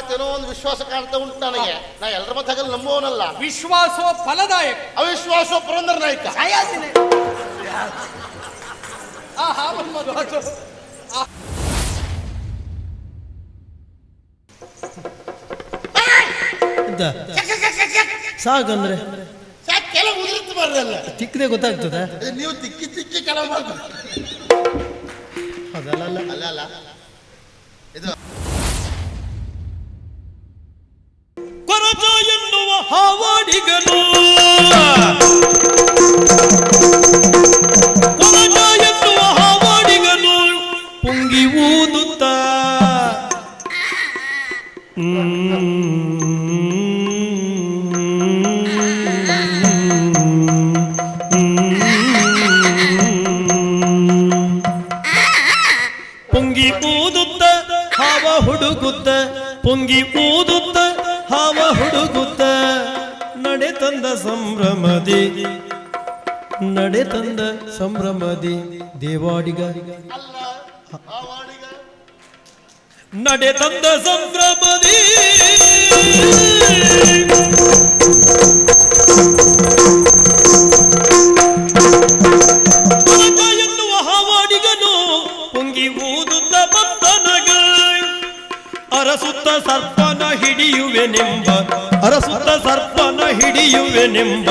ಮಾತೇನೋ ಒಂದು ವಿಶ್ವಾಸ ಕಾಣ್ತಾ ಉಂಟು ನನಗೆ. ನಾ ಎಲ್ಲರ ಮತ್ತೆ ನಂಬೋನಲ್ಲ ವಿಶ್ವಾಸೋ ಫಲದಾಯಕ. ಅವಿಶ್ವಾಸ ಪುರಂದರ ನಾಯಕ ಆಹಾ ಮನ್ಮಥ. ಎಂತ? ಸಾಕಂದ್ರೆ ಸಾಕ್ ಕೆಲವು ಉದುರಿತ್ತು ಬರಲ್ಲ ತಿಕ್ಕದೆ ಗೊತ್ತಾಗ್ತದ. ನೀವು ತಿಕ್ಕಿ ತಿಕ್ಕಿ ಕೆಲವು ಮಾಡ್ಬೇಕು. ಅದಲ್ಲ ಅಲ್ಲ ಅಲ್ಲ. ಇದು ಹಾವಾಡಿಗನು. ನಡೆ ತಂದ ಸಂಭ್ರಮದಿ. ಎನ್ನುವ ಹಾವಾಡಿಗನು ಪುಂಗಿ ಊದುತ್ತ ಅರಸುತ್ತ ಸರ್ಪನ ಹಿಡಿಯುವೆನೆಂಬ ಅರಸುತ್ತ ಸರ್ಪನ ಹಿಡಿಯುವೆನೆಂಬ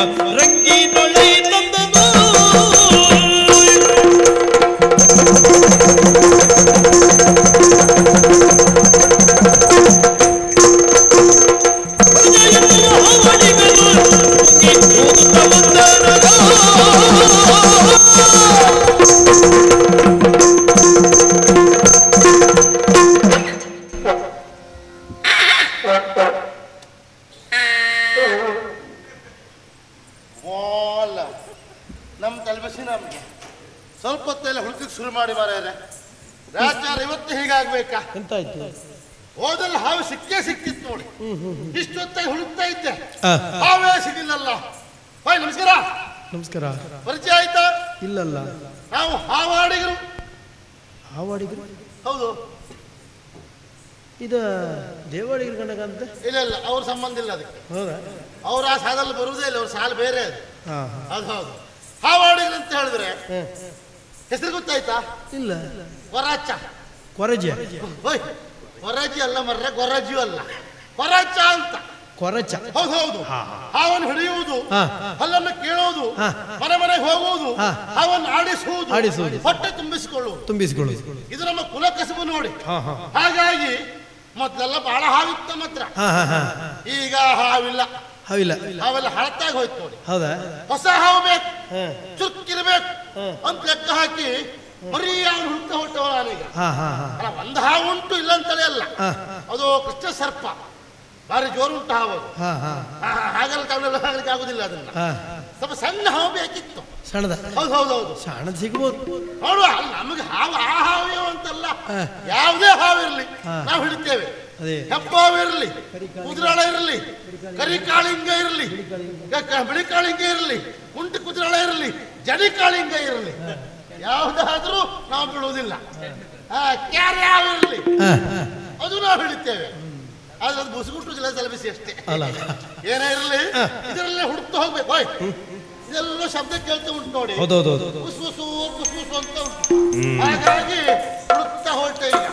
ನಮಸ್ಕಾರ ಪರಿಚಯ ಆಯ್ತಾ? ಇಲ್ಲಲ್ಲ. ನಾವು ಹಾವಾಡಿಗರು. ಹಾವಾಡಿಗರು? ಹೌದು. ಇದು ದೇವಾಡಿಗರ ಅಂತ? ಇಲ್ಲ ಇಲ್ಲ ಅವ್ರ ಸಂಬಂಧ ಇಲ್ಲ ಅದಕ್ಕೆ. ಹೌದಾ? ಅವ್ರ ಆ ಸಾಲಲ್ಲಿ ಬರುವುದೇ ಇಲ್ಲ ಅವ್ರ ಸಾಲ ಬೇರೆ ಅದು. ಅದು ಹೌದು. ಹಾವಾಡಿಗರು ಅಂತ ಹೇಳಿದ್ರೆ. ಹೆಸರು ಗೊತ್ತಾಯ್ತಾ? ಇಲ್ಲ. ಕೊರಾಚ ಕೊರಜಿ. ಕೊರಜಿ ಕೊರಾಜಿ ಅಲ್ಲ ಮರ್ರೆ ಕೊರಜಿ ಅಲ್ಲ. ಕೊರಾಚ ಅಂತ. ಕೊರಚ. ಹೌದು ಹೌದು. ಹಾವನ್ನು ಹಿಡಿಯುವುದು. ಹಲ್ಲನ್ನು ಕೇಳುವುದು. ಮನೆ ಮನೆಗೆ ಹೋಗುವುದು. ಹಾವನ್ನು ಆಡಿಸುವುದು ಆಡಿಸುವುದು. ಹೊಟ್ಟೆ ತುಂಬಿಸಿಕೊಳ್ಳುವುದು. ತುಂಬಿಸಿಕೊಳ್ಳು ಇದು ನಮ್ಮ ಕುಲ ಕಸಬು ನೋಡಿ ಹಾಗಾಗಿ ಮೊದಲೆಲ್ಲ ಬಹಳ ಹಾವಿತ್ತು ಹಾ ಈಗ ಹಾವಿಲ್ಲ. ಹಾವಿಲ್ಲ. ಹಾವೆಲ್ಲ ಹಳತಾಗಿ ಹೋಯ್ತು ನೋಡಿ. ಹೌದಾ? ಹೊಸ ಹಾವು ಬೇಕು. ಚುರುಕಿರ್ಬೇಕು ಅಂತ ಲೆಕ್ಕ ಹಾಕಿ ಬರೀ ಅವನು ಹುಡುಕ ಹೊಟ್ಟವ ನಾನೀಗ ಹಾ ಹಾ ಹಾ. ಅಲ್ಲ ಒಂದು ಹಾವು ಉಂಟು ಇಲ್ಲ ಅಂತಲೇ ಅಲ್ಲ. ಅದು ಕೃಷ್ಣ ಸರ್ಪ. ಭಾರಿ ಜೋರು ಉಂಟು ಹಾವು ಹಾಗಲ್ಲ ಹಾ ಹಾ. ಆ, ಹಾಗೆಲ್ಲ ತಗೊಂಡೆಲ್ಲ ಹಾಕ್ಲಿಕ್ಕೆ ಆಗುದಿಲ್ಲ ಅದನ್ನ ಹಾ. ಸ್ವಲ್ಪ ಸಣ್ಣ ಹಾವು ಬೇಕಿತ್ತು. ಸಣ್ಣದ? ಹೌದು ಹೌದು ಹೌದು. ಸಣ್ಣದ ಸಿಗ್ಬೋದು. ನೋಡುವ ಅಲ್ಲಿ ನಮಗೆ ಹಾವು ಆ ಹಾವು ಅಂತಲ್ಲ. ಯಾವುದೇ ಹಾವು ಇರಲಿ. ನಾವು ಹಿಡಿತೇವೆ. ಹೆಪ್ಪಾವು ಇರಲಿ ಕುದುರಾಳ ಇರಲಿ ಕರಿ ಕಾಳಿಂಗ ಇರಲಿ ಬಿಳಿ ಕಾಳಿಂಗ ಇರಲಿ ಕುಂಟಿ ಕುದುರಾಳ ಇರಲಿ ಜಡಿ ಕಾಳಿಂಗ ಇರಲಿ ಯಾವುದಾದ್ರೂ ನಾವು ಬಿಡುವುದಿಲ್ಲ. ಆ, ಕ್ಯಾರೆ ಹಾವು ಇರಲಿ. ಅದು ನಾವು ಹಿಡಿತೇವೆ. ಆದ್ರೆ ಅದು ಬುಸುಗುಟ್ಟು ಜಲ ತಲುಪಿಸಿ ಅಷ್ಟೇ. ಅಲ್ಲ. ಏನೇ ಇರಲಿ ಇದರಲ್ಲೇ ಹುಡುಕ್ತಾ ಹೋಗ್ಬೇಕು. ಓಯ್ ಇದೆಲ್ಲ ಶಬ್ದ ಕೇಳ್ತಾ ಉಂಟು ನೋಡಿ. ಹೌದೌದು ಕುಸ್ಮುಸು ಕುಸ್ಮುಸು ಅಂತ ಉಂಟು. ಹಾಗಾಗಿ ಹುಡುಕ್ತಾ ಹೊರಟೆ ಈಗ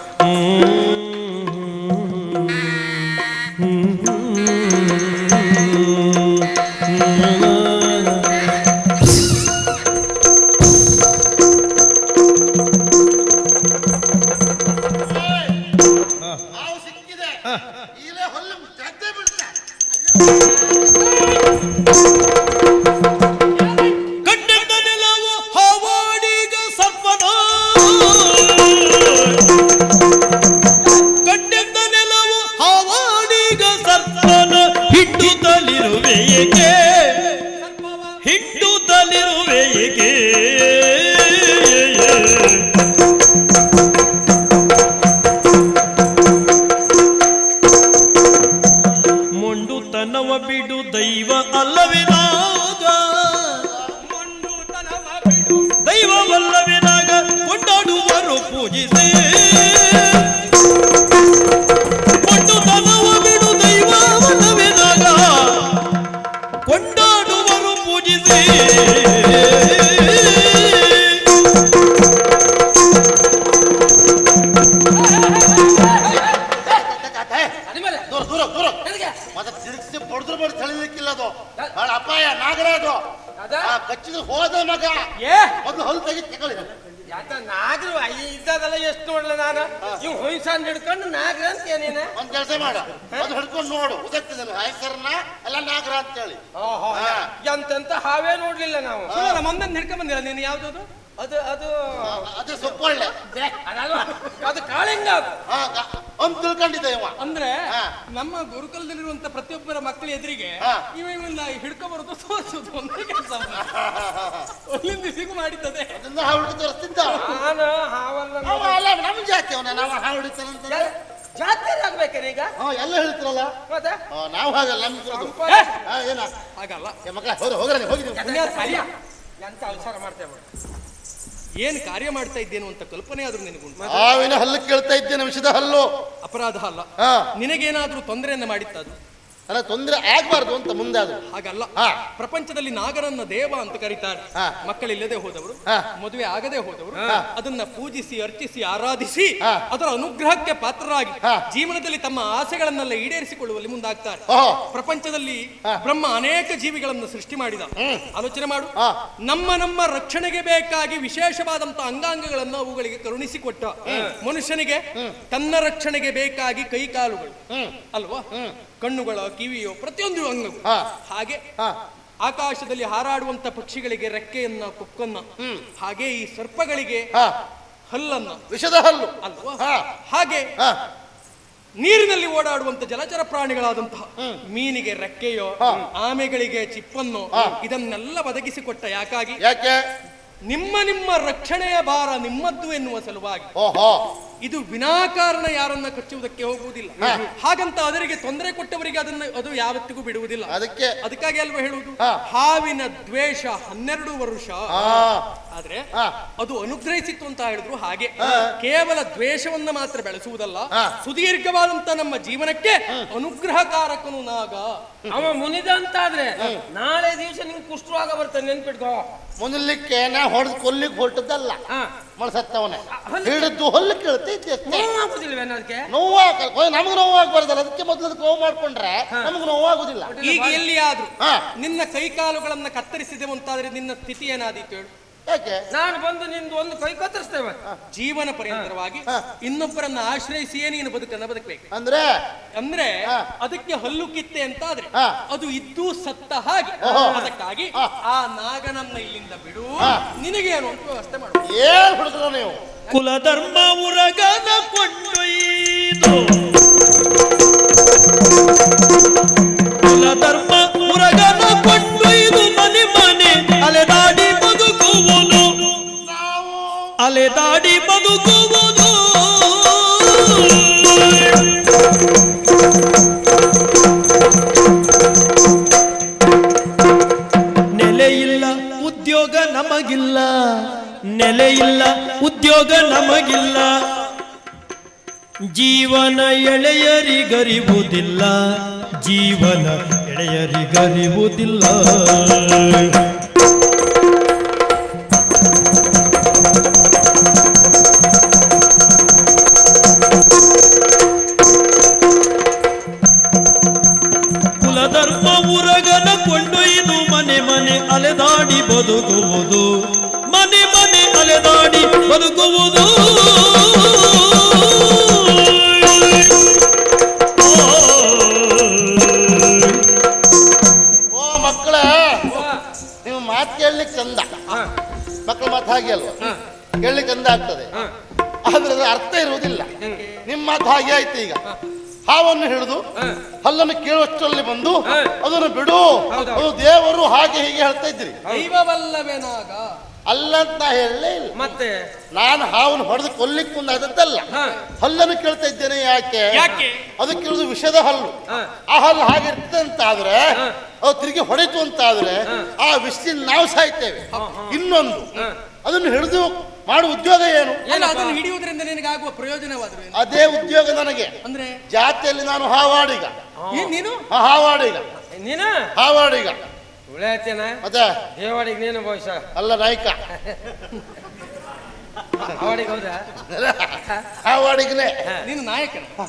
ಬಿಡು ದೈವ ಅಲ್ಲವಿನಾಗ ಹೋದ ಮಗ. ಏ! ಒಂದು ಹೊಲ್ ತೆಗಿ ತಗೊಳ್ಳಿ ನಾಗರು ಇದ್ದದಲ್ಲ ಎಷ್ಟು ನೋಡ್ಲ ನಾನು? ಇವ್ ಹೊಯ್ಸನ್ ಹಿಡ್ಕೊಂಡು ನಾಗರ ಅಂತ ನೀನ? ಒಂದ್ ಕೆಲಸ ಮಾಡ. ಅದು ಹಿಡ್ಕೊಂಡು ನೋಡು. ಉದಕ್ತಿದ್ದಾನೆ ನಾಯಕರನ್ನ ಎಲ್ಲ ನಾಗರ ಅಂತೇಳಿ. ಓಹೋ ಹಾ. ಎಂತೆಂತ ಹಾವೇ ನೋಡ್ಲಿಲ್ಲ ನಾವು. ಸುಳ್ಳಲ್ಲ ಮಂದನ್ ಹಿಡ್ಕೊಂಡ್ ಬಂದಿಲ್ಲ ನೀನು ಯಾವ್ದದು? ಅದು ಅದು ಅದು ಸೊಪ್ಪೊಳ್ಳೆ ಅದು ಕಾಳಿಂಗ ಅದು. ಅಂತ ತಿಳ್ಕೊಂಡಿದ್ದೆ ಇವ ಅಂದ್ರೆ ಹಾ. ನಮ್ಮ ಗುರುಕುಲದಲ್ಲಿರುವಂತ ಪ್ರತಿಯೊಬ್ಬರ ಮಕ್ಕಳ ಎದುರಿಗೆ ಹಾ. ಇವ ಇವನ್ನ ಹಿಡ್ಕೊ ಬರೋದು ತೋರಿಸೋದು ಒಂದೇ ಕೆಲಸ ಅಲ್ಲಿಂದ ಸಿಗು ಮಾಡಿದ್ದದೆ ಅದನ್ನ ಹಾವಳಿ ತೋರಿಸ್ತಿದ್ದ ನಾನು ಹಾವಲ್ಲ ಅವ ಅಲ್ಲ ನಮ್ ಜಾತಿ ಅವನ ನಾವು ಹಾವಳಿತಾನಂತ ಜಾತಿ ಆಗ್ಬೇಕ್ರಿ ಈಗ ಹಾ ಎಲ್ಲ ಹೇಳ್ತಿರಲ್ಲ ಮತ್ತೆ ನಾವು ಹಾಗಲ್ಲ ನಮ್ ಇರೋದು. ಏ, ಹಾ, ಏನ ಹಾಗಲ್ಲ ಏ ಮಕ್ಕಳ ಹೋಗ್ರಿ ಹೋಗ್ರಿ ನೀವು, ಹೋಗಿ ನೀವು. ಸರಿಯಾ? ಎಂತ ಅವಸರ ಮಾಡ್ತೇವೆ ಏನ್ ಕಾರ್ಯ ಮಾಡ್ತಾ ಇದ್ದೇನು ಅಂತ ಕಲ್ಪನೆ ಆದ್ರೂ ನಿನಗುಂಟು? ಹಾವಿನ ಹಲ್ಲು ಕೇಳ್ತಾ ಇದ್ದೇನೆ ವಿಷದ ಹಲ್ಲು. ಅಪರಾಧ ಅಲ್ಲ. ನಿನಗೇನಾದ್ರೂ ತೊಂದರೆಯನ್ನು ಮಾಡಿತ್ತದು? ಅಲ್ಲ ತೊಂದರೆ ಆಗ್ಬಾರ್ದು ಅಂತ ಮುಂದೆ ಅದು ಹಾಗಲ್ಲ. ಪ್ರಪಂಚದಲ್ಲಿ ನಾಗರನ್ನ ದೇವ ಅಂತ ಕರೀತಾರೆ. ಮಕ್ಕಳಿಲ್ಲದೆ ಹೋದವರು. ಮದುವೆ ಆಗದೆ ಹೋದವರು ಅದನ್ನ ಪೂಜಿಸಿ ಅರ್ಚಿಸಿ ಆರಾಧಿಸಿ ಅದರ ಅನುಗ್ರಹಕ್ಕೆ ಪಾತ್ರರಾಗಿ ಜೀವನದಲ್ಲಿ ತಮ್ಮ ಆಸೆಗಳನ್ನೆಲ್ಲ ಈಡೇರಿಸಿಕೊಳ್ಳುವಲ್ಲಿ ಮುಂದಾಗ್ತಾರೆ. ಪ್ರಪಂಚದಲ್ಲಿ ಬ್ರಹ್ಮ ಅನೇಕ ಜೀವಿಗಳನ್ನು ಸೃಷ್ಟಿ ಮಾಡಿದ. ಆಲೋಚನೆ ಮಾಡು. ನಮ್ಮ ನಮ್ಮ ರಕ್ಷಣೆಗೆ ಬೇಕಾಗಿ ವಿಶೇಷವಾದಂತ ಅಂಗಾಂಗಗಳನ್ನು ಅವುಗಳಿಗೆ ಕರುಣಿಸಿಕೊಟ್ಟ ಮನುಷ್ಯನಿಗೆ ತನ್ನ ರಕ್ಷಣೆಗೆ ಬೇಕಾಗಿ ಕೈಕಾಲುಗಳು ಅಲ್ವಾ? ಕಣ್ಣುಗಳ ಕಿವಿಯೋ ಪ್ರತಿಯೊಂದು ಅಂಗವು. ಹಾಗೆ ಆಕಾಶದಲ್ಲಿ ಹಾರಾಡುವಂತ ಪಕ್ಷಿಗಳಿಗೆ ರೆಕ್ಕೆಯನ್ನ ಕೊಕ್ಕನ್ನ ಹಾಗೆ ಈ ಸರ್ಪಗಳಿಗೆ ಹಲ್ಲನ್ನ. ವಿಷದ ಹಲ್ಲು. ಅಲ್ವಾ? ಹಾಗೆ ನೀರಿನಲ್ಲಿ ಓಡಾಡುವಂತ ಜಲಚರ ಪ್ರಾಣಿಗಳಾದಂತಹ ಮೀನಿಗೆ ರೆಕ್ಕೆಯೋ ಆಮೆಗಳಿಗೆ ಚಿಪ್ಪನ್ನು ಇದನ್ನೆಲ್ಲ ಒದಗಿಸಿಕೊಟ್ಟ ಯಾಕಾಗಿ? ಯಾಕೆ? ನಿಮ್ಮ ನಿಮ್ಮ ರಕ್ಷಣೆಯ ಭಾರ ನಿಮ್ಮದ್ದು ಎನ್ನುವ ಸಲುವಾಗಿ. ಓಹೋ. ಇದು ವಿನಾಕಾರಣ ಯಾರನ್ನ ಕಚ್ಚುವುದಕ್ಕೆ ಹೋಗುವುದಿಲ್ಲ. ಹಾಗಂತ ಅದರಿಗೆ ತೊಂದರೆ ಕೊಟ್ಟವರಿಗೆ ಅದನ್ನ ಅದು ಯಾವತ್ತಿಗೂ ಬಿಡುವುದಿಲ್ಲ. ಅದಕ್ಕೆ ಅದಕ್ಕಾಗಿ ಅಲ್ವಾ ಹೇಳುವುದು? ಹಾವಿನ ದ್ವೇಷ ಹನ್ನೆರಡು ವರ್ಷ. ಆದ್ರೆ ಹಾ. ಅದು ಅನುಗ್ರಹಿಸಿತ್ತು ಅಂತ ಹೇಳಿದ್ರು. ಹಾಗೆ ಕೇವಲ ದ್ವೇಷವನ್ನ ಮಾತ್ರ ಬೆಳೆಸುವುದಲ್ಲ ಸುದೀರ್ಘವಾದಂತ ನಮ್ಮ ಜೀವನಕ್ಕೆ ಅನುಗ್ರಹಕಾರಕನು ನಾಗ. ಅವ ಮುನಿದ ಅಂತಾದ್ರೆ ನಾಳೆ ದಿವಸ ನಿಂಗೆ ಕುಷ್ಠರೋಗ ಬರ್ತದೆ ನೆನ್ಪಿಟ್ಕೋ. ಮುನಿಲಿಕ್ಕೆ ನಾ ಹೊಡೆದು ಕೊಲ್ಲಿಗೆ ಹೊರಟದ್ದಲ್ಲ. ಮಳ್ಸತ್ತವನೆ ಹಿಡಿದು ಹೊಲ್ಲು ಕೇಳ್ತೈತಿ ಅದಕ್ಕೆ ನೋವಾಗ ನಮ್ಗೆ ನೋವಾಗಬಾರ್ದಲ್ಲ ಅದಕ್ಕೆ ಮೊದಲು ಅದಕ್ಕೆ ನೋವು ಮಾಡ್ಕೊಂಡ್ರೆ ನಮಗ್ ನೋವಾಗುದಿಲ್ಲ. ಈಗ ಎಲ್ಲಿಯಾದ್ರೂ ಹಾ. ನಿನ್ನ ಕೈಕಾಲುಗಳನ್ನ ಕತ್ತರಿಸಿದೆ ಅಂತಾದ್ರೆ ನಿನ್ನ ಸ್ಥಿತಿ ಏನಾದೀತು ಹೇಳು. ಯಾಕೆ? ನಾನು ಬಂದು ನಿಂದು ಒಂದು ಕೈ ಕತ್ತರಿಸ್ತೇವೆ ಜೀವನ ಪರ್ಯಂತರವಾಗಿ. ಇನ್ನೊಬ್ಬರನ್ನ ಆಶ್ರಯಿಸಿಯೇ ನೀನು ಬದುಕನ್ನ ಬದುಕಬೇಕು. ಅಂದ್ರೆ? ಅಂದ್ರೆ ಅದಕ್ಕೆ ಹಲ್ಲು ಕಿತ್ತೆ ಅಂತಾದ್ರೆ ಆದ್ರೆ ಅದು ಇದ್ದು ಸತ್ತ ಹಾಗೆ. ಅದಕ್ಕಾಗಿ. ಆ ನಾಗನನ್ನ ಇಲ್ಲಿಂದ ಬಿಡು. ನಿನಗೇನು ಅಂತ ವ್ಯವಸ್ಥೆ ಮಾಡು. ಏನ್ ಹುಡುಗರು ನೀವು? ಕುಲಧರ್ಮ ಉರಗನ ಕೊಂಡೊಯ್ದು. ಅಲೆದಾಡಿ ಬದುಕುವುದು. ನೆಲೆಯಿಲ್ಲ ಉದ್ಯೋಗ ನಮಗಿಲ್ಲ. ನೆಲೆಯಿಲ್ಲ ಉದ್ಯೋಗ ನಮಗಿಲ್ಲ. ಜೀವನ ಎಳೆಯರಿಗರಿವುದಿಲ್ಲ ಜೀವನ ಎಳೆಯರಿಗರಿವುದಿಲ್ಲ ಹಾವನ್ನು ಹಿಡಿದು ಹಲ್ಲನ್ನು ಕೇಳುವಷ್ಟರಲ್ಲಿ ಬಂದು ಅದನ್ನು ಬಿಡು. ಅದು ದೇವರು ಹಾಗೆ ಹೀಗೆ ಹೇಳ್ತಾ ಇದ್ರಿ ದೈವವಲ್ಲವೇನಾಗ? ಅಲ್ಲ ಅಂತ ನಾ ಹೇಳಲೇ ಇಲ್ಲ. ಮತ್ತೆ? ನಾನು ಹಾವನ್ನು ಹೊಡೆದು ಕೊಲ್ಲಿಕ್ಕೆ ಮುಂದಾದದ್ದಲ್ಲ. ಹಲ್ಲನ್ನು ಕೇಳ್ತಾ ಇದ್ದೇನೆ ಯಾಕೆ? ಯಾಕೆ? ಅದಕ್ಕಿರೋದು ವಿಷದ ಹಲ್ಲು. ಆ ಹಲ್ಲು ಹಾಗೆ ಇರ್ತದೆ ಅಂತಾದ್ರೆ ಅದು ತಿರುಗಿ ಹೊಡೆತು ಅಂತಾದ್ರೆ ಆ ವಿಷದಿಂದ ನಾವು ಸಾಯ್ತೇವೆ. ಇನ್ನೊಂದು ಅದನ್ನು ಹಿಡಿದು ಮಾಡುವ ಉದ್ಯೋಗ ಏನು? ಅದನ್ನು ಹಿಡಿಯುವುದರಿಂದ ನಿನಗಾಗುವ ಪ್ರಯೋಜನವಾದ್ರು ಏನು? ಅದೇ ಉದ್ಯೋಗ ನನಗೆ. ಅಂದ್ರೆ? ಜಾತಿಯಲ್ಲಿ ನಾನು ಹಾವಾಡಿಗ. ಏನ್ ನೀನು? ಹಾ, ಹಾವಾಡಿಗ. ನೀನ? ಹಾವಾಡಿಗ. ಉಳಿಯತ್ತೇನ ಮತ್ತೆ? ದೇವಾಡಿಗೆ ನೀನು ಬಹುಶಃ. ಅಲ್ಲ ನಾಯ್ಕ. ಅವಡಿಗೆ ಹೌದಾ? ಹಾವಾಡಿಗನೇ. ನೀನು ನಾಯಕನ.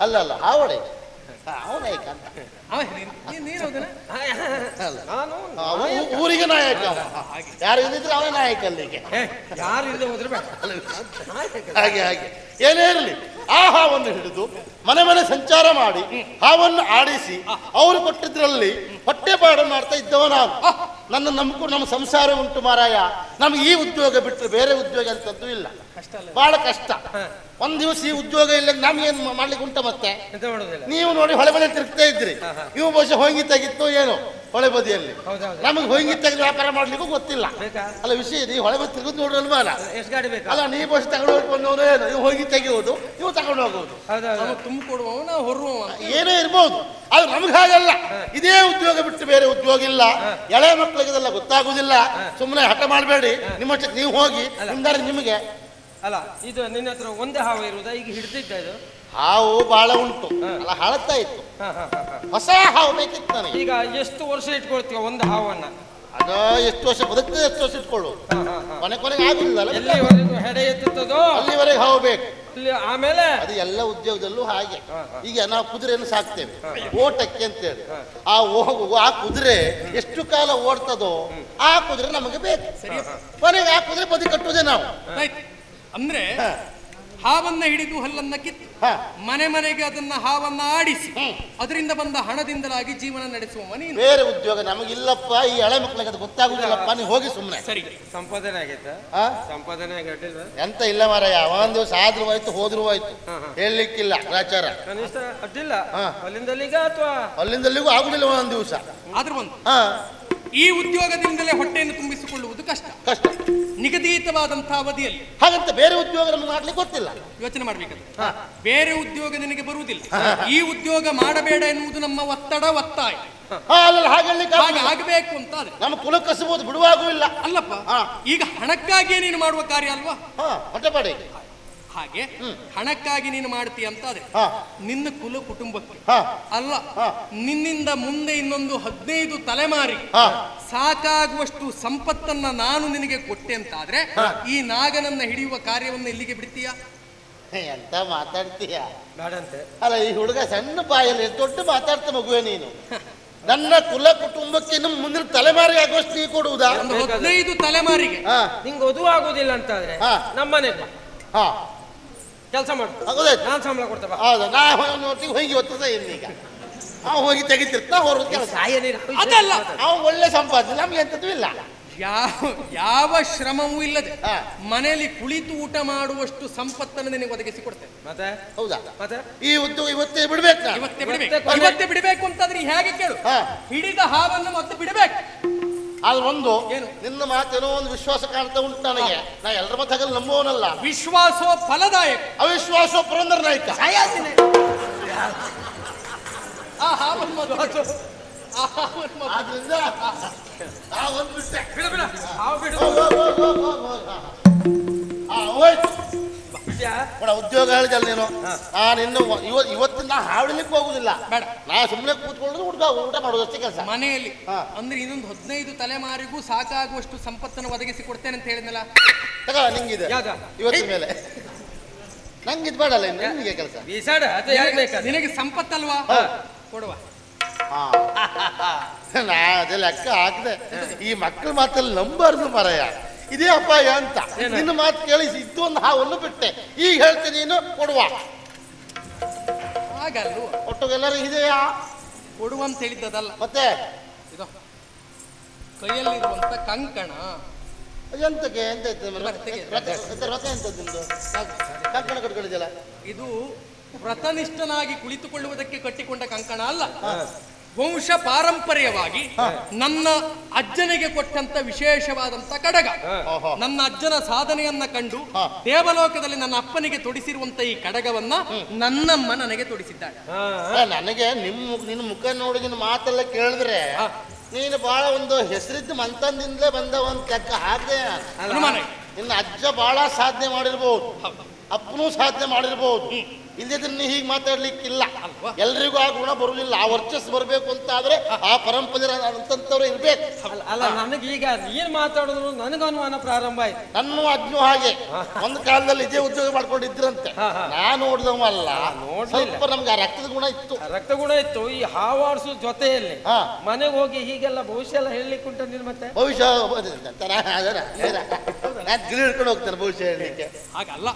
ಅಲ್ಲ ಅಲ್ಲ ಹಾವಾಡಿಗ. ಅವ ನೀನ್- ನೀನ್- ನೀನ್ ಹೌದನ? ಅಲ್ಲ. ನಾನು ಊರಿಗೆ ನಾಯಕ ಅವ. ಯಾರು ಇದ್ದಿದ್ರೆ ಅವನೇ ನಾಯಕ ಅಲ್ಲಿಗೆ ಏ, ಯಾರು ಇಲ್ಲದೆ ಹೋದ್ರೆ ಬೇಡ. ಹಾಗೆ ಹಾಗೆ. ಏನೇ ಇರಲಿ ಆ ಹಾವನ್ನು ಹಿಡಿದು ಮನೆ ಮನೆ ಸಂಚಾರ ಮಾಡಿ ಹಾವನ್ನು ಆಡಿಸಿ ಅವರು ಕೊಟ್ಟಿದ್ರಲ್ಲಿ ಹೊಟ್ಟೆ ಪಾಡು ಮಾಡ್ತಾ ಇದ್ದವ ನಾವು ನನ್ನ ನಂಬಿಕೊಂಡು ನಮ್ಮ ಸಂಸಾರ ಉಂಟು ಮಾರಾಯ. ನಮ್ಗೆ ಈ ಉದ್ಯೋಗ ಬಿಟ್ಟರೆ ಬೇರೆ ಉದ್ಯೋಗ ಅಂತದ್ದು ಇಲ್ಲ. ಬಹಳ ಕಷ್ಟ. ಒಂದ್ ದಿವಸ ಈ ಉದ್ಯೋಗ ಇಲ್ಲ ನಮ್ಗೇನ್ ಮಾಡ್ಲಿಕ್ಕೆ ಉಂಟ ಮತ್ತೆ? ನೀವು ನೋಡಿ ಹೊಳೆ ಮನೆ ತಿರುಗ್ತಾ ಇದ್ರಿ. ಇವು ಬಹುಶಃ ಹೋಗಿ ತೆಗಿತ್ತು ಏನೋ. ಹೊಳೆ ಬದಿಯಲ್ಲಿ. ನಮಗೆ ಹೊಂಗಿ ತೆಗೆದು ವ್ಯಾಪಾರ ಮಾಡ್ಲಿಕ್ಕೂ ಗೊತ್ತಿಲ್ಲ. ಅಲ್ಲ ವಿಷಯ ನೀವು ಹೊಳೆ ಬದಿ ತೆಗೆದು ನೋಡಲ್ವಾ ಅಲ್ಲ ಎಷ್ಟು ಗಾಡಿ ಬೇಕಾ? ಅಲ್ಲ ನೀವು ಬಸ್ ತಗೊಂಡು ಹೋಗಿ ಬಂದವನು ಏನು? ನೀವು ಹೋಗಿ ತೆಗೆಯೋದು ನೀವು ತಗೊಂಡು ಹೋಗುವುದು. ತುಂಬಿಕೊಡುವ ನಾವು ಏನೇ ಇರ್ಬೋದು ಅದು ನಮ್ಗೆ ಹಾಗಲ್ಲ. ಇದೇ ಉದ್ಯೋಗ ಬಿಟ್ಟು ಬೇರೆ ಉದ್ಯೋಗ ಇಲ್ಲ. ಎಳೆ ಮಕ್ಕಳಿಗೆ ಇದೆಲ್ಲ ಗೊತ್ತಾಗುದಿಲ್ಲ. ಸುಮ್ಮನೆ ಹಠ ಮಾಡಬೇಡಿ. ನಿಮ್ಮ ನೀವು ಹೋಗಿ ನಿಮ್ದಾರೆ ನಿಮಗೆ. ಅಲ್ಲ ಇದು ನಿನ್ನ ಹತ್ರ ಒಂದೇ ಹಾವು ಇರುವುದಾ? ಈಗ ಹಿಡಿದಿದ್ದ ಇದು? ಹಾವು ಬಹಳ ಉಂಟು. ಅಲ್ಲ ಹಳತಾ ಇತ್ತು. ಹೊಸ ಹಾವು ಬೇಕಿತ್ತು ನನಗೆ. ಈಗ ಎಷ್ಟು ವರ್ಷ ಇಟ್ಕೊಳ್ತೀವ ಒಂದು ಹಾವನ್ನ? ಅದ ಎಷ್ಟು ವರ್ಷ ಬದುಕ್ತದೆ ಎಷ್ಟು ವರ್ಷ ಇಟ್ಕೊಳ್ಳು ಹಾ, ಹಾ, ಹಾ. ಕೊನೆ ಕೊನೆಗೆ ಆಗುದಿಲ್ಲ ಅಲ್ಲ? ಎಲ್ಲಿವರೆಗೂ ಹೆಡೆ ಎತ್ತುತ್ತದೋ? ಅಲ್ಲಿವರೆಗೆ ಹಾವು ಬೇಕು. ಅಲ್ಲಿ ಆಮೇಲೆ? ಅದು ಎಲ್ಲ ಉದ್ಯೋಗದಲ್ಲೂ ಹಾಗೆ. ಈಗ ನಾವು ಕುದುರೆಯನ್ನು ಸಾಕ್ತೇವೆ. ಓಟಕ್ಕೆ ಅಂತೇಳಿ. ಆ ಓ- ಆ ಕುದುರೆ ಎಷ್ಟು ಕಾಲ ಓಡ್ತದೋ ಆ ಕುದುರೆ ನಮಗೆ ಬೇಕು. ಸರಿ ಕೊನೆಗೆ ಆ ಕುದುರೆ ಬದಿ ಕಟ್ಟುವುದೇ ನಾವು ಅಂದ್ರೆ ಹಾವನ್ನ ಹಿಡಿದು ಹಲ್ಲನ್ನ ಕಿತ್ತು. ಮನೆ ಮನೆಗೆ ಅದನ್ನ ಹಾವನ್ನ ಆಡಿಸಿ ಅದರಿಂದ ಬಂದ ಹಣದಿಂದಲಾಗಿ ಜೀವನ ನಡೆಸುವ ನೀನು ಬೇರೆ ಉದ್ಯೋಗ ನಮಗಿಲ್ಲಪ್ಪ ಈ ಹಳೆ ಮಕ್ಕಳಿಗೆ ಅದು ಗೊತ್ತಾಗುದಿಲ್ಲಪ್ಪ ನೀವು ಹೋಗಿ ಸುಮ್ಮನೆ ಸರಿ. ಸಂಪಾದನೆ ಆಗೈತಾ? ಆ? ಸಂಪಾದನೆ ಆಗಿಲ್ಲ ಎಂತ ಇಲ್ಲ ಮಾರಾಯ ಒಂದ್ ದಿವಸ ಆದ್ರೂ ಆಯ್ತು ಹೋದ್ರು ಆಯ್ತು. ಹೇಳಲಿಕ್ಕಿಲ್ಲ ಗ್ರಾಚಾರ ಕನಿಷ್ಠ ಅಡ್ಡಿಲ್ಲ. ಹಾ. ಅಲ್ಲಿಂದ ಅಲ್ಲಿಗ ಅಥವಾ? ಅಲ್ಲಿಂದಲ್ಲಿಗೂ ಆಗುದಿಲ್ಲ ಒಂದ್ ದಿವಸ. ಆದ್ರೂ ಒಂದು. ಹಾ. ಈ ಉದ್ಯೋಗದಿಂದಲೇ ಹೊಟ್ಟೆಯನ್ನು ತುಂಬಿಸಿಕೊಳ್ಳುವುದು ಕಷ್ಟ. ಕಷ್ಟ. ನಿಗದಿತವಾದಂತಹ ಅವಧಿಯಲ್ಲಿ. ಹಾಗಂತ ಬೇರೆ ಉದ್ಯೋಗ ನಮ್ಗೆ ಮಾಡ್ಲಿಕ್ಕೆ ಗೊತ್ತಿಲ್ಲ. ಯೋಚನೆ ಮಾಡ್ಬೇಕಾದ್ರೆ ಬೇರೆ ಉದ್ಯೋಗ ನಿನಗೆ ಬರುವುದಿಲ್ಲ. ಈ ಉದ್ಯೋಗ ಮಾಡಬೇಡ ಎನ್ನುವುದು ನಮ್ಮ ಒತ್ತಡ ಒತ್ತಾಯ. ಹಾ. ಹಾಗೆ ಆಗಬೇಕು ಅಂತ ನಮ್ಮ ಕುಲ ಕಸಬಹುದು ಬಿಡುವಾಗೂ ಇಲ್ಲ ಅಲ್ಲಪ್ಪ ಹಾ. ಈಗ ಹಣಕ್ಕಾಗಿ ನೀನು ಮಾಡುವ ಕಾರ್ಯ ಅಲ್ವಾ? ಹಾ ಹಾಗೆ ಹಣಕ್ಕಾಗಿ ನೀನು ಮಾಡ್ತೀಯ ಅಂತ ಆದ್ರೆ ನಿನ್ನ ಕುಲ ಕುಟುಂಬಕ್ಕೆ. ಅಲ್ಲ ನಿನ್ನಿಂದ ಮುಂದೆ ಇನ್ನೊಂದು ಹದಿನೈದು ತಲೆಮಾರಿ. ಸಾಕಾಗುವಷ್ಟು ಸಂಪತ್ತನ್ನ ನಾನು ನಿನಗೆ ಕೊಟ್ಟೆ ಅಂತಾದ್ರೆ ಈ ನಾಗನನ್ನ ಹಿಡಿಯುವ ಕಾರ್ಯವನ್ನು ಇಲ್ಲಿಗೆ ಬಿಡ್ತೀಯಾ? ಎಂತ ಮಾತಾಡ್ತೀಯ? ಬೇಡಂತೆ. ಅಲ್ಲ ಈ ಹುಡುಗ ಸಣ್ಣ ಬಾಯಲ್ಲಿ ದೊಡ್ಡ ಮಾತಾಡ್ತಾ ಮಗುವೆ ನೀನು. ನನ್ನ ಕುಲ ಕುಟುಂಬಕ್ಕೆ ಇನ್ನು ಮುಂದಿನ ತಲೆಮಾರಿಗೆ ಆಗುವಷ್ಟು ನೀ ಕೊಡುವುದಾ? ಹದಿನೈದು ತಲೆಮಾರಿಗೆ. ನಿಂಗೆ ಒದು ಆಗುದಿಲ್ಲ ಅಂತ ಆದ್ರೆ ನಮ್ಮನೆ ಹಾ. ಕೆಲಸ ಮಾಡು. ಆಗುದಾಯ್ತು ನಾನು ಸಂಬಳ ಕೊಡ್ತೇವೆ ಹೌದಾ ನಾ ಒಟ್ಟಿಗೆ ಹೋಗಿ ಒತ್ತದ ಈಗ. ಅವ್ ಹೋಗಿ ತೆಗಿತಿರ್ತಾ ಹೊರದು ಕೆಲಸ. ಅದಲ್ಲ ಅವ ಒಳ್ಳೆ ಸಂಪಾದನೆ ನಮ್ಗೆ ಎಂಥದ್ದು ಇಲ್ಲ. ಯಾವ ಯಾವ ಶ್ರಮವೂ ಇಲ್ಲದೆ. ಮನೆಯಲ್ಲಿ ಕುಳಿತು ಊಟ ಮಾಡುವಷ್ಟು ಸಂಪತ್ತನ್ನು ನಿನಗೆ ಒದಗಿಸಿ ಕೊಡ್ತೇನೆ. ಮತ್ತೆ? ಹೌದಾ? ಮತ್ತೆ? ಈ ಉದ್ಯೋಗ ಇವತ್ತೇ ಬಿಡ್ಬೇಕು ಇವತ್ತೇ ಬಿಡ್ಬೇಕು. ಇವತ್ತೇ. ಬಿಡಬೇಕು ಅಂತಂದ್ರೆ ಹೇಗೆ ಕೇಳು? ಹಿಡಿದ ಹಾವನ್ನು ಮತ್ತೆ ಬಿಡಬೇಕು. ಆದ್ರೆ ಒಂದು ಏನು? ನಿನ್ನ ಮಾತೇನೋ ಒಂದು ವಿಶ್ವಾಸ ಕಾಣ್ತಾ ಉಂಟು ನನಗೆ. ನಾ ಎಲ್ಲರ ಮತ್ತಾಗಲ್ಲ ನಂಬುವನಲ್ಲ ವಿಶ್ವಾಸೋ ಫಲದಾಯಕ. ಅವಿಶ್ವಾಸ ಪುರಂದರ ನಾಯಕ ಆಹಾ ಹಾವನ್ನು ಮೊದಲು ಆ. ಆದ್ರಿಂದ ಒಂದು ಬಿಟ್ಟೆ ಬಿಡು ಬಿಡ. ಹಾವು ಬಿಡು. ಹೋಗ್, ಹೋಗ್, ಹೋಗ್, ಹೋಗ್, ಹೋಗ್, ಹೋಗ್. ಆ, ಹೋಯ್ತು? ಕೂಡ ಉದ್ಯೋಗ ಹೇಳಿದಲ್ಲ ನೀನು. ನಾನು ಇನ್ನು ಇವತ್ತು ಇವತ್ತಿನ ನಾ ಹಾಡಲಿಕ್ಕೆ ಹೋಗುದಿಲ್ಲ. ಬೇಡ. ನಾ ಸುಮ್ಮನೆ ಕೂತ್ಕೊಳ್ಳೋದು ಹುಡುಗ ಊಟ ಮಾಡೋದು ಅಷ್ಟೇ ಕೆಲಸ. ಮನೆಯಲ್ಲಿ. ಅಂದ್ರೆ ಇನ್ನೊಂದು ಹದಿನೈದು ತಲೆಮಾರಿಗೂ ಸಾಕಾಗುವಷ್ಟು ಸಂಪತ್ತನ್ನು ಒದಗಿಸಿ ಕೊಡ್ತೇನೆ ಅಂತ ಹೇಳಿದ್ನಲ್ಲ? ತಗ ನಿಂಗಿದೆ? ಇವತ್ತಿನ ಮೇಲೆ. ನಂಗೆ ಇದು ಬೇಡಲ್ಲ ಇನ್ನು ನಿಮಗೆ ಕೆಲಸ. ನಿನಗೆ ಸಂಪತ್ತಲ್ವಾ. ಕೊಡುವ. ನಾ ಅದೇ ಲೆಕ್ಕ ಹಾಕಿದೆ. ಈ ಮಕ್ಕಳ ಮಾತಲ್ಲಿ ನಂಬಾರ್ದು ಮರಯ ಇದೇ ಅಪಾಯ ಅಂತ. ನಿನ್ನ ಮಾತು ಕೇಳಿ ಇದ್ದು ಒಂದು ಹಾವನ್ನು ಬಿಟ್ಟೆ. ಈಗ ಹೇಳ್ತೀನಿ ನೀನು ಕೊಡುವ. ಹಾಗಲ್ವ ಒಟ್ಟು ಎಲ್ಲರೂ ಇದೆಯಾ? ಕೊಡುವ ಅಂತ ಹೇಳಿದ್ದದಲ್ಲ. ಮತ್ತೆ? ಇದು ಕೈಯಲ್ಲಿರುವಂತ ಕಂಕಣ. ಎಂತಕ್ಕೆ? ಎಂತ ರಥ ಎಂತದ್ದು ನಿಮ್ದು ಕಂಕಣ ಕಟ್ಕೊಂಡಿದ್ಯಲ್ಲ? ಇದು ವ್ರತನಿಷ್ಠನಾಗಿ ಕುಳಿತುಕೊಳ್ಳುವುದಕ್ಕೆ ಕಟ್ಟಿಕೊಂಡ ಕಂಕಣ ಅಲ್ಲ. ವಂಶ ಪಾರಂಪರ್ಯವಾಗಿ ನನ್ನ ಅಜ್ಜನಿಗೆ ಕೊಟ್ಟಂತ ವಿಶೇಷವಾದಂತ ಕಡಗ. ಓಹೋ. ನನ್ನ ಅಜ್ಜನ ಸಾಧನೆಯನ್ನ ಕಂಡು. ದೇವಲೋಕದಲ್ಲಿ ನನ್ನ ಅಪ್ಪನಿಗೆ ತೊಡಿಸಿರುವಂತ ಈ ಕಡಗವನ್ನ ನನ್ನಮ್ಮ ನನಗೆ ತೊಡಿಸಿದ್ದಾಳೆ. ನನಗೆ ನಿಮ್ಮ ಮುಖ- ನಿನ್ನ ಮುಖ ನೋಡಿ ನಿನ್ನ ಮಾತೆಲ್ಲ ಕೇಳಿದ್ರೆ ನೀನು ಬಹಳ ಒಂದು ಹೆಸರಿದ್ದ ಮಂತಂದಿಂದಲೇ ಬಂದ ಒಂದು ಲೆಕ್ಕ ಹಾಕದೆ ಅನುಮಾನ. ನಿನ್ನ ಅಜ್ಜ ಬಹಳ ಸಾಧನೆ ಮಾಡಿರ್ಬೋದು. ಅಪ್ಪನೂ ಸಾಧನೆ ಮಾಡಿರ್ಬೋದು. ಇಲ್ಲದಿದ್ರೆ ನೀ ಹೀಗೆ ಮಾತಾಡ್ಲಿಕ್ಕಿಲ್ಲ. ಎಲ್ರಿಗೂ ಆ ಗುಣ ಬರುವುದಿಲ್ಲ ಆ ವರ್ಚಸ್ ಬರಬೇಕು ಅಂತ ಆದ್ರೆ ಆ ಪರಂಪರೆ ಅಂತಂತವ್ರು ಇರ್ಬೇಕು. ಅಲ್ಲ ನನಗೆ ನನಗೀಗ ಏನ್ ಮಾತಾಡಿದ್ರು ನನಗೂ ಅನುಮಾನ ಪ್ರಾರಂಭ ಆಯ್ತು. ನನ್ನ ಅಜ್ಞು ಹಾಗೆ. ಒಂದು ಕಾಲದಲ್ಲಿ ಇದೇ ಉದ್ಯೋಗ ಮಾಡ್ಕೊಂಡಿದ್ರಂತೆ. ನಾನು ನೋಡ್ದವಲ್ಲ ನೋಡ್ಲಿಲ್ಲ. ಸ್ವಲ್ಪ ನಮ್ಗೆ ಆ ರಕ್ತದ ಗುಣ ಇತ್ತು. ರಕ್ತಗುಣ ಇತ್ತು. ಈ ಹಾವಾಡ್ಸು ಜೊತೆಯಲ್ಲಿ. ಮನೆಗೆ ಹೋಗಿ ಹೀಗೆಲ್ಲ ಭವಿಷ್ಯ ಎಲ್ಲ ಹೇಳಲಿಕ್ಕೆ ಉಂಟ ನಿನ್ ಮತ್ತೆ? ಭವಿಷ್ಯ ನಾನು ಗಿಳಿ ಹಿಡ್ಕೊಂಡು ಹೋಗ್ತೇನೆ ಭವಿಷ್ಯ ಹೇಳಲಿಕ್ಕೆ. ಹಾಗಲ್ಲ.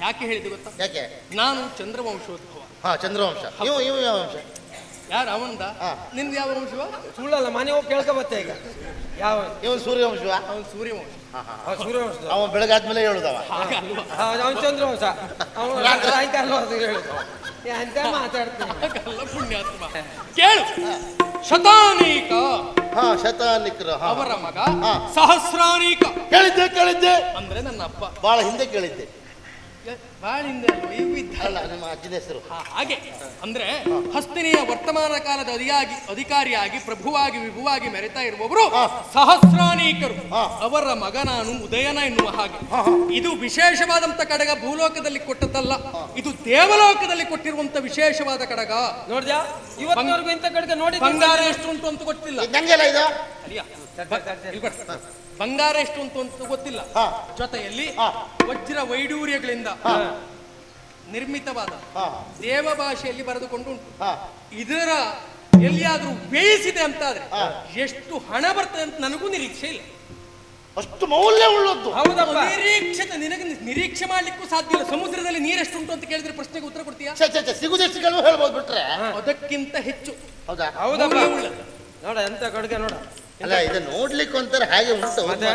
ಯಾಕೆ ಹೇಳಿದೆ ಗೊತ್ತಾ? ಯಾಕೆ? ನಾನು ಚಂದ್ರವಂಶೋದ್ಭವ. ಹಾ ಚಂದ್ರವಂಶ. ಇವು ಇವು ಯಾವ ವಂಶ ಯಾರು ಅವನಂದ ಹಾ. ನಿಂದು ಯಾವ ವಂಶವ? ಸುಳ್ಳಲ್ಲ ಮನೆ ಹೋಗಿ ಕೇಳ್ಕೊಬತ್ತೆ ಈಗ. ಯಾವ? ಇವನು ಸೂರ್ಯವಂಶ ಅವನು ಸೂರ್ಯವಂಶ. ಅವ ಸೂರ್ಯವಂಶದ ಅವ ಬೆಳಗಾದ್ಮೇಲೆ ಹೇಳುದವ. ಹಾಗಲ್ವಾ? ಅವನ ಚಂದ್ರವಂಶ. ಅವನು ಸಾಯಂಕಾಲ ಹೊತ್ತು ಹೇಳುದು. ಏ, ಅಂತ ಮಾತಾಡ್ತೀನಿ. ಹಾಗಲ್ಲ ಪುಣ್ಯಾತ್ಮ. ಕೇಳು. ಶತಾನೀಕ. ಹಾ ಶತಾನಿಕ್ರ ಹಾ. ಅವರ ಮಗ ಹಾ. ಸಹಸ್ರಾನೀಕ. ಕೇಳಿದ್ದೆ ಕೇಳಿದ್ದೆ. ಅಂದ್ರೆ ನನ್ನ ಅಪ್ಪ ಬಹಳ ಹಿಂದೆ ಕೇಳಿದ್ದೆ. ಅಲ್ಲ ನಿಮ್ಮ ಅಜ್ಜನ ಹೆಸರು. ಹಾಗೆ. ಅಂದ್ರೆ ಹಸ್ತಿನಿಯ ವರ್ತಮಾನ ಕಾಲದ ಅಧಿಯಾಗಿ ಅಧಿಕಾರಿಯಾಗಿ ಪ್ರಭುವಾಗಿ ವಿಭುವಾಗಿ ಮೆರೆತಾ ಇರುವವರು ಸಹಸ್ರಾನೇಕರು. ಅವರ ಮಗನಾನು ಉದಯನ ಎನ್ನುವ ಹಾಗೆ. ಇದು ವಿಶೇಷವಾದಂತ ಕಡಗ ಭೂಲೋಕದಲ್ಲಿ ಕೊಟ್ಟದ್ದಲ್ಲ. ಇದು ದೇವಲೋಕದಲ್ಲಿ ಕೊಟ್ಟಿರುವಂತ ವಿಶೇಷವಾದ ಕಡಗ. ನೋಡ್ದ್ಯಾ? ಇವತ್ತಿನವರೆಗೂ ಇಂಥ ಕಡೆಗೆ ನೋಡಿ ಬಂಗಾರ ಎಷ್ಟು ಉಂಟು ಅಂತ ಗೊತ್ತಿಲ್ಲ. ಬಂಗಾರ ಎಷ್ಟು ಉಂಟು ಅಂತ ಗೊತ್ತಿಲ್ಲ. ಹಾ. ಜೊತೆಯಲ್ಲಿ ಹಾ. ವಜ್ರ ವೈಡೂರ್ಯಗಳಿಂದ ನಿರ್ಮಿತವಾದ ಹಾ. ದೇವ ಭಾಷೆಯಲ್ಲಿ ಬರೆದುಕೊಂಡು ಉಂಟು. ಹಾ. ಇದರ ಎಲ್ಲಿಯಾದ್ರೂ ಬೇಯಿಸಿದೆ ಅಂತ ಆದ್ರೆ ಹಾ. ಎಷ್ಟು ಹಣ ಬರ್ತದೆ ಅಂತ ನನಗೂ ನಿರೀಕ್ಷೆ ಇಲ್ಲ. ಅಷ್ಟು ಮೌಲ್ಯ ಉಳ್ಳದ್ದು. ಹೌದಪ್ಪ. ನಿರೀಕ್ಷೆ ನಿನಗೆ ನಿರೀಕ್ಷೆ ಮಾಡ್ಲಿಕ್ಕೂ ಸಾಧ್ಯ ಇಲ್ಲ. ಸಮುದ್ರದಲ್ಲಿ ನೀರೆಷ್ಟು ಉಂಟು ಅಂತ ಕೇಳಿದ್ರೆ ಪ್ರಶ್ನೆಗೆ ಉತ್ತರ ಕೊಡ್ತೀಯಾ? ಛೆ, ಛೆ, ಛೆ, ಸಿಗುದಷ್ಟು ಕೆಲವು ಹೇಳ್ಬೋದು ಬಿಟ್ರೆ. ಅದಕ್ಕಿಂತ ಹೆಚ್ಚು. ಹೌದಾ? ಹೌದಪ್ಪ. ಮೌಲ್ಯವುಳ್ಳದ್ದು. ನೋಡ ಎಂತ ಕಡೆಗೆ ನೋಡ. ಅಲ್ಲ ಇದು ನೋಡ್ಲಿಕ್ಕೆ ಒಂಥರ ಹಾಗೆ ಉಂಟು. ಅಲ್ಲ,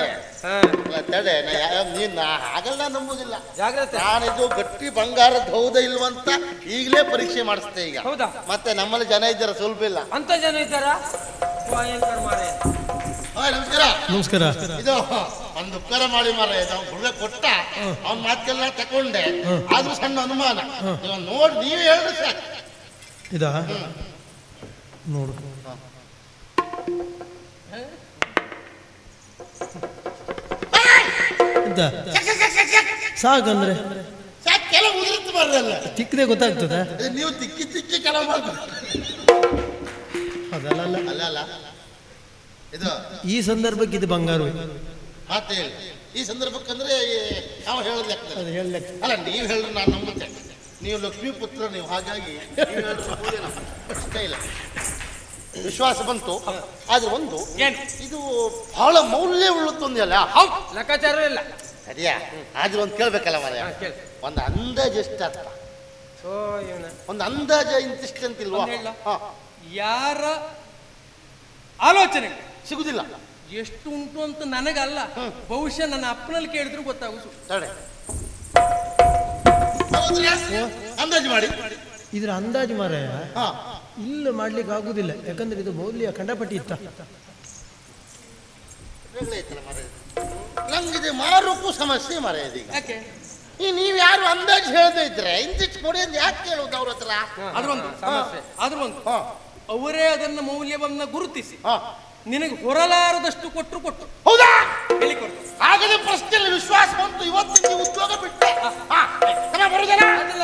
ತಡೆ ನೀನ್ ಹಾಗೆಲ್ಲ ನಂಬುದಿಲ್ಲ. ಜಾಗ್ರತೆ. ನಾನಿದು ಗಟ್ಟಿ ಬಂಗಾರದ ಹೌದ ಇಲ್ವಂತ ಈಗಲೇ ಪರೀಕ್ಷೆ ಮಾಡಿಸ್ತೆ ಈಗ. ಹೌದಾ? ಮತ್ತೆ ನಮ್ಮಲ್ಲಿ ಜನ ಇದ್ದಾರ? ಸ್ವಲ್ಪ ಇಲ್ಲ. ಅಂತ ಜನ ಇದ್ದಾರ? ನಮಸ್ಕಾರ. ನಮಸ್ಕಾರ. ಇದು ಒಂದು ಉಪಕಾರ ಮಾಡಿ ಮಾರ ಅವ್ನು ಹುಡುಗ ಕೊಟ್ಟ. ಅವ್ನ ಮಾತೆಲ್ಲ ತಕೊಂಡೆ. ಆದ್ರೂ ಸಣ್ಣ ಅನುಮಾನ. ನೀವು ನೋಡಿ ನೀವೇ ಹೇಳಿದ್ರೆ ಸಾಕು. ಇದಾ? ನೋಡು. ಸಾಕಂದ್ರೆ ಸಾಕು ಕೆಲವು ಉದುರಿತು ಬರಲ್ಲ ತಿಕ್ಕದೆ ಗೊತ್ತಾಗ್ತದ? ನೀವು ತಿಕ್ಕಿ ತಿಕ್ಕಿ ಕೆಲವು ಅದಲ್ಲ, ಅಲ್ಲ. ಅಲ್ಲ ಇದು ಈ ಸಂದರ್ಭಕ್ಕೆ ಇದು ಬಂಗಾರು ಮಾತು ಹೇಳಿ ಈ ಸಂದರ್ಭಕ್ಕಂದ್ರೆ ನಾವು. ಅದು ಹೇಳಕ್ಕೆ ಅಲ್ಲ ನೀವು ಹೇಳಿದ್ರೆ ನಾನು ನಂಬುತ್ತೆ ನೀವು ಲಕ್ಷ್ಮೀ ಪುತ್ರ ನೀವು ಹಾಗಾಗಿ ಇಲ್ಲ. ವಿಶ್ವಾಸ ಬಂತು. ಆದ್ರೆ ಒಂದು ಏನು? ಇದು ಬಹಳ ಮೌಲ್ಯ ಉಳ್ಳದ್ದೊಂದು ಅಲ್ಲ ಹೌದು. ಲೆಕ್ಕಾಚಾರ ಇಲ್ಲ. ಸರಿಯಾ? ಆದ್ರೆ ಒಂದು ಕೇಳ್ಬೇಕಲ್ಲ ಮರ ಒಂದು ಅಂದಾಜು ಎಷ್ಟಾಗ್ತ ಸೊ ಇವನ ಒಂದು ಅಂದಾಜ ಇಂತಿಷ್ಟಂತಿಲ್ವಾ ಒಂದ್ ಹೇಳ? ಹಾ. ಯಾರ ಆಲೋಚನೆ ಸಿಗುದಿಲ್ಲ. ಎಷ್ಟು ಉಂಟು ಅಂತ ನನಗಲ್ಲ. ಬಹುಶಃ ನನ್ನ ಅಪ್ಪನಲ್ಲಿ ಕೇಳಿದ್ರು ಗೊತ್ತಾಗುದು ತಡೆ? ಅಂದಾಜು ಮಾಡಿ. ಇದ್ರ ಅಂದಾಜು ಮಾರಾಯ ಹಾ. ಇಲ್ಲ ಮಾಡ್ಲಿಕ್ಕೆ ಆಗುದಿಲ್ಲ. ಯಾಕಂದ್ರೆ ಇದು ಮೌಲ್ಯ ಕಂಡಪಟ್ಟಿ ಇತ್ತ. ನಂಗಿದೆ ಮಾರೋಕ್ಕೂ ಸಮಸ್ಯೆ ಮರ ಇದೀಗ. ಯಾಕೆ? ಈ ನೀವು ಯಾರು ಅಂದಾಜು ಹೇಳದೇ ಇದ್ರೆ ಇಂತಿಷ್ಟು ಕೊಡಿ ಅಂತ ಯಾಕೆ ಕೇಳುದು ಅವ್ರ ಹತ್ರ? ಅದ್ರೊಂದು ಸಮಸ್ಯೆ. ಅದ್ರೊಂದು ಹಾ. ಅವರೇ ಅದನ್ನ ಮೌಲ್ಯವನ್ನ ಗುರುತಿಸಿ. ಹಾ. ನಿನಗೆ ಹೊರಲಾರದಷ್ಟು ಕೊಟ್ಟರು ಕೊಟ್ಟು. ಹೌದಾ? ಹೇಳಿಕೊಡ್ತು ಆಗದ ಪ್ರಶ್ನೆಯಲ್ಲಿ ವಿಶ್ವಾಸ ಬಂತು. ಇವತ್ತು ನೀವು ಉದ್ಯೋಗ ಬಿಟ್ಟೆ ಹಣ ಬರುದಿಲ್ಲ?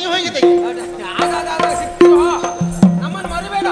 ನೀವು ಹೇಗಿದೆ? ನಮ್ಮನ್ನು ಮರಬೇಡ.